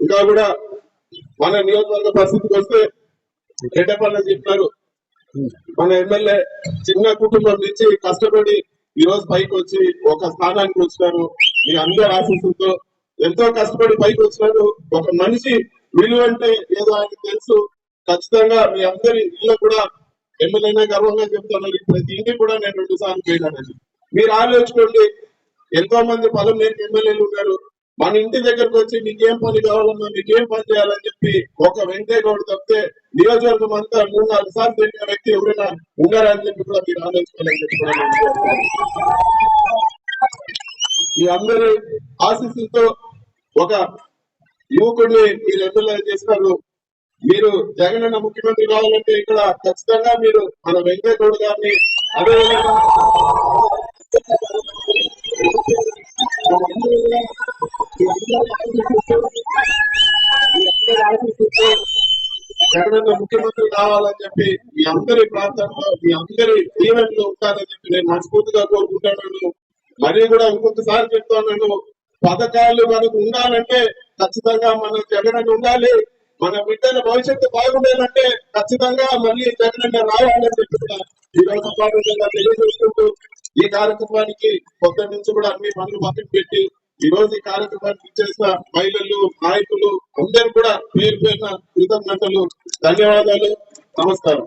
ఇంకా కూడా మన నియోజకవర్గ పరిస్థితికి వస్తే ఎడ్డపల్లి చెప్పినారు మన ఎమ్మెల్యే చిన్న కుటుంబం నుంచి కష్టపడి ఈ రోజు పైకి వచ్చి ఒక స్థానానికి వచ్చినారు. మీ అందరి ఆశీస్సులతో ఎంతో కష్టపడి పైకి వచ్చినారు ఒక మనిషి విలువ అంటే ఏదో ఆయనకు తెలుసు. ఖచ్చితంగా మీ అందరి ఇల్లు కూడా ఎమ్మెల్యేనే గర్వంగా చెప్తున్నారు. ప్రతి ఇంటికి కూడా నేను రెండు సార్లు పోయినానండి. మీరు ఆలోచించుకోండి ఎంతో మంది పదం లేని ఎమ్మెల్యేలు ఉన్నారు. మన ఇంటి దగ్గరకు వచ్చి మీకేం పని కావాలన్నా మీకేం పని చేయాలని చెప్పి ఒక వెంకయ్య గౌడ్ తప్పితే నియోజకవర్గం అంతా మూడు నాలుగు సార్లు తిరిగిన వ్యక్తి ఎవరైనా ఉన్నారా చెప్పి కూడా మీరు ఆలోచించుకోవాలని చెప్పి మీ అందరి ఆశీస్సులతో ఒక యువకుడిని మీరు ఎమ్మెల్యే చేస్తారు మీరు జగనన్న ముఖ్యమంత్రి కావాలంటే ఇక్కడ ఖచ్చితంగా మీరు మన వెంకయ్య గౌడ్ గారిని అదేవిధంగా జగనన్న ముఖ్యమంత్రి కావాలని చెప్పి మీ అందరి ప్రాంతంలో మీ అందరి దీవెనలో ఉంటారని చెప్పి నేను మనస్ఫూర్తిగా కోరుకుంటున్నాను. మరీ కూడా ఇంకొకసారి చెప్తున్నాను పథకాలు మనకు ఉండాలంటే ఖచ్చితంగా మన జగనన్న ఉండాలి మన బిడ్డల భవిష్యత్తు బాగుండాలంటే ఖచ్చితంగా మళ్ళీ జగనన్న రావాలని చెప్తున్నా ఈ రోజు తెలియజేసుకుంటూ ఈ కార్యక్రమానికి కొత్త నుంచి కూడా అన్ని పనులు పక్కన పెట్టి ఈ రోజు ఈ కార్యక్రమానికి చేసిన మహిళలు నాయకులు అందరూ కూడా పేరు పేరున కృతజ్ఞతలు ధన్యవాదాలు నమస్కారం.